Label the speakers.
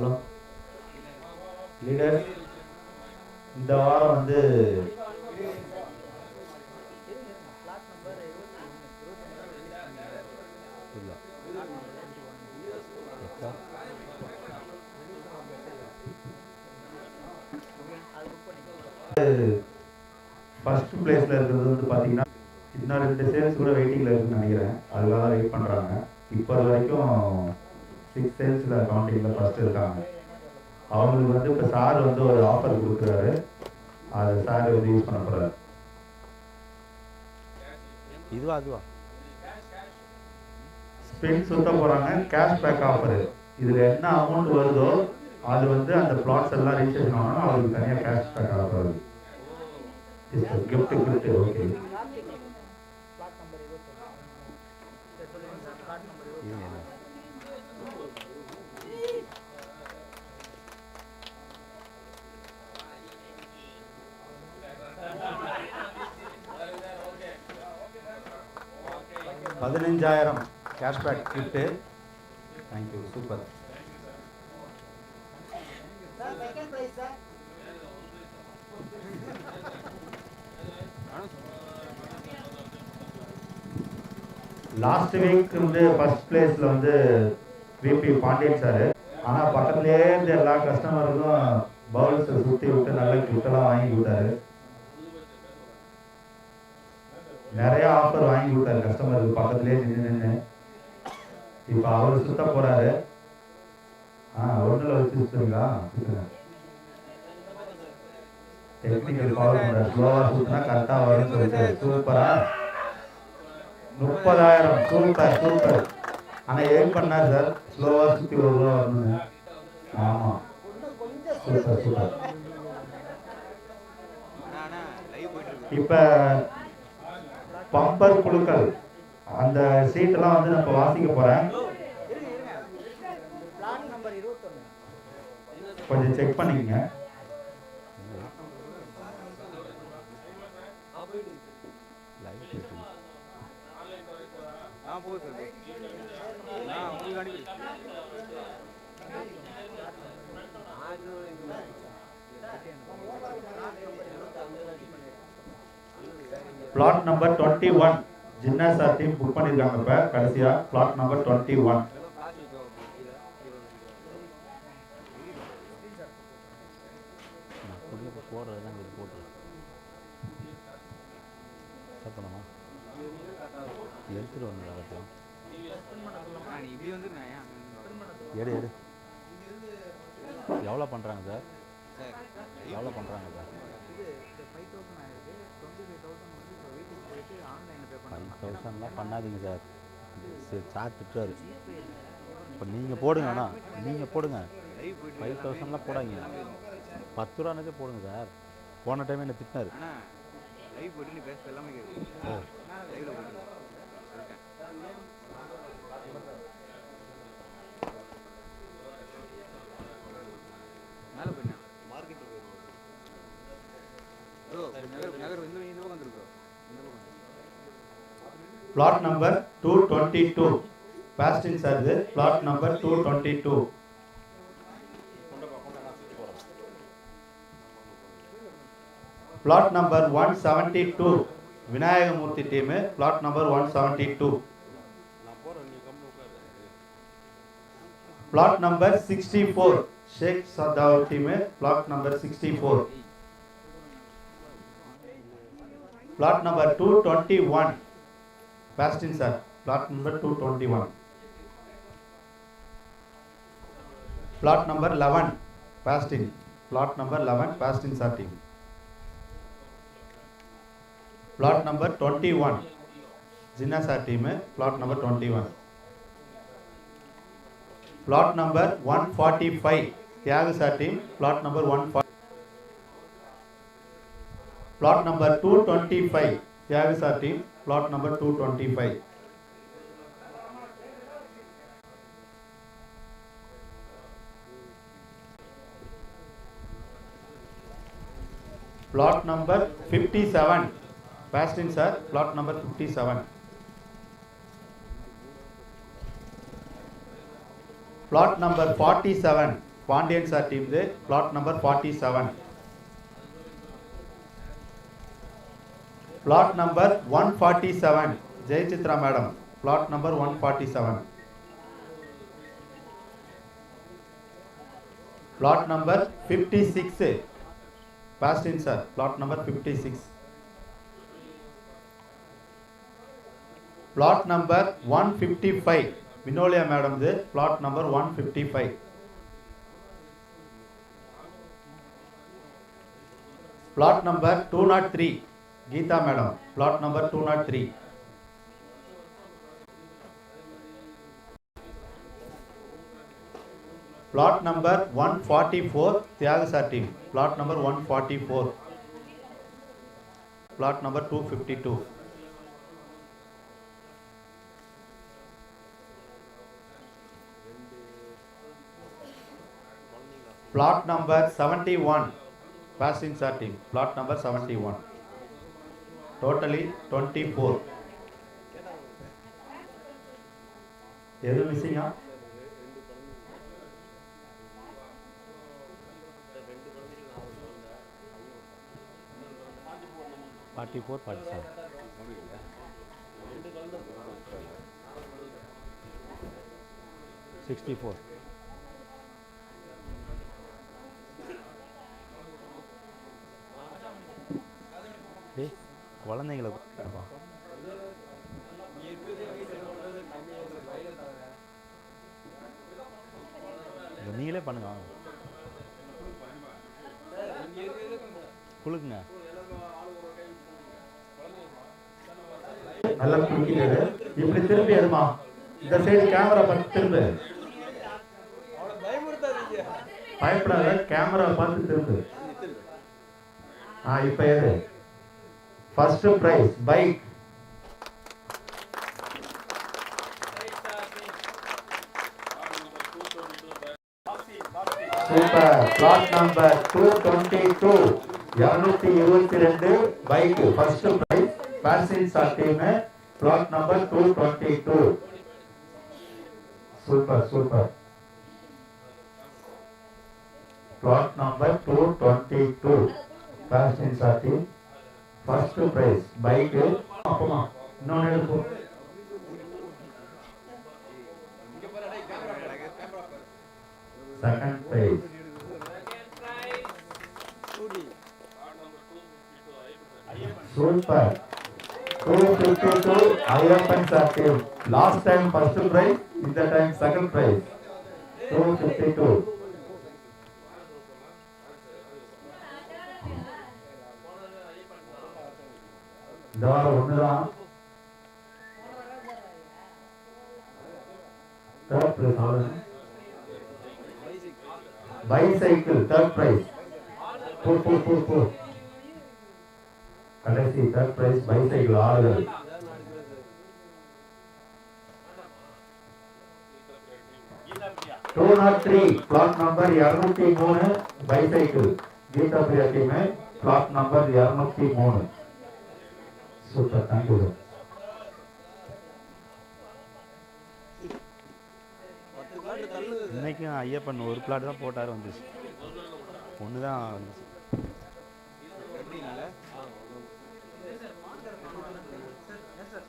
Speaker 1: Hello leader இந்த வாரம் வந்து ஃபர்ஸ்ட் பிளேஸில் இருக்கிறது வந்து பார்த்தீங்கன்னா இன்னும் ரெண்டு சேல்ஸ் கூட வெயிட்டிங்கில் இருக்குன்னு நினைக்கிறேன் அதுக்காக தான் வெயிட் பண்ணுறாங்க இப்போ வரைக்கும் சிக்ஸ் சேல்ஸில் கவுண்டிங்கில் ஃபஸ்ட் இருக்காங்க அவங்களுக்கு வந்து இப்போ சார் வந்து ஒரு ஆஃபர் கொடுக்குறாரு அது சார் வந்து யூஸ் பண்ண போகிறாரு
Speaker 2: இதுவா அதுவா
Speaker 1: ஸ்பின் சுத்த போகிறாங்க கேஷ்பேக் ஆஃபர் இதில் என்ன அமௌண்ட் வருதோ அது வந்து அந்த பிளாட்ஸ் எல்லாம் ரீசேஷன் ஆகணும் அவங்களுக்கு தனியாக கேஷ் பேக் ஆஃபர் வருது கிஃப்ட் கிஃப்ட் ஓகே பதினஞ்சாயிரம் cashback kit thank you super last week வந்து ஃபர்ஸ்ட் பிளேஸில் வந்து விபி பாண்டியன் சார் ஆனால் பக்கத்துலேயே இருந்து எல்லா கஸ்டமருக்கும் பவுல்ஸை சுற்றி விட்டு நல்ல கிஃப்டெல்லாம் வாங்கி கொடுத்தாரு நிறைய ஆஃபர் வாங்கி கொடுத்தாரு கஸ்டமருக்கு பக்கத்துலேயே நின்று நின்று இப்போ அவர் சுத்த போறாரு ஆ ஒன்றில் வச்சு சுத்துறீங்களா சுத்துங்க டெக்னிக்கல் பவர் பண்ணுறாரு ஸ்லோவாக சுத்தினா கரெக்டாக வரும்னு சொல்லிட்டு சூப்பரா முப்பதாயிரம் சூப்பர் சூப்பர் ஆனால் ஏன் பண்ணார் சார் ஸ்லோவாக சுற்றி ஒரு ரூபா வரணுங்க ஆமாம் சூப்பர் சூப்பர் இப்போ பம்பர் குழுக்கள் அந்த சீட்டெல்லாம் வந்து நான் வாசிக்க போகிறேன் கொஞ்சம் செக் பண்ணிக்கங்க plot number twenty one Jinna sir team book பண்ணியிருக்காங்க இப்போ கடைசியாக பிளாட் நம்பர் டுவெண்ட்டி ஒன்
Speaker 2: எடுத்துட்டு
Speaker 3: வந்து
Speaker 2: எடு எடு எவ்வளோ பண்ணுறாங்க சார் எவ்வளோ பண்ணுறாங்க சார் இது
Speaker 3: ஃபைவ் தௌசண்ட் ஆயிருக்கு டுவெண்ட்டி ஃபைவ் தௌசண்ட் வந்து இப்போ வீட்டுக்கு போயிட்டு ஆன்லைனில் பே பண்ணலாம் ஃபைவ்
Speaker 2: தௌசண்ட்லாம் பண்ணாதீங்க சார் சரி சார் திட்டுறாரு இப்போ நீங்கள் போடுங்க ஆனால் நீங்கள் போடுங்க ஃபைவ் தௌசண்ட்லாம் போடாங்க பத்து ரூபானதே போடுங்க சார் போன டைம் என்ன திட்டினார்
Speaker 3: லைவ் போட்டு நீ பேச எல்லாமே கேட்குது லைவில் போட்டு plot number 222 past tense ஆகுது plot number 222
Speaker 1: plot number one seventy two Vinayagamoorthy team plot number one seventy two plot number sixty four Sheikh Sardar team plot number sixty four plot number 221 question sir plot number 221 plot number 11 past in plot number 11 past in sir team plot number 21 Jinna sir team है plot number 21 plot number 145 Tyag sir team plot number 145 plot number 225 Yavisar team plot number 225 plot number 57 Bastin sir plot number 57 plot number 47 Pandian sir team plot number 47 Plot number 147. Jai Chitra madam. Plot number 147. Plot number 56. Passed in, sir. Plot number 56. Plot number 155. Vinolia madam, this plot number 155. Plot number 203. Geetha madam plot number two not three plot number one forty four Thiyaga team plot number one forty four plot number two fifty two plot number seventy one facing sir plot number seventy one totally twenty four எது மிஸ்ஸிங்கா
Speaker 2: forty four forty seven sixty four ஏ குழந்தைங்கள நீங்களே பண்ணுங்க குழுக்குங்க
Speaker 1: நல்லா குளிக்கிறது இப்படி திரும்பி எடுமா இந்த சைடு கேமரா பார்த்து திரும்பு பயப்படாத கேமரா பார்த்து திரும்பு ஆ இப்ப எது first prize bike super plot number two twenty two இருநூத்தி இருபத்தி ரெண்டு bike first prize பேரசின்ஸா team plot number two twenty two super super plot number two twenty two பேரசின்ஸா team first prize bike అప్పమా నూనె ఎడుపు second prize super two fifty two ఐఎఫ్ఎన్స్ active last time first prize in the time second prize two fifty two இந்த வாரம் ஒண்ணுதான் bicycle third prize போ போ கடைசி third prize bicycle ஆளுகள் two not three plot number இருநூத்தி மூணு bicycle Geetha Priya team plot number இருநூத்தி மூணு சூப்பர் தேங்க்யூ
Speaker 2: சார் ஐயப்பன் ஒரு பிளாட் தான் போட்டார் வந்துச்சு ஒன்று தான் வந்துச்சு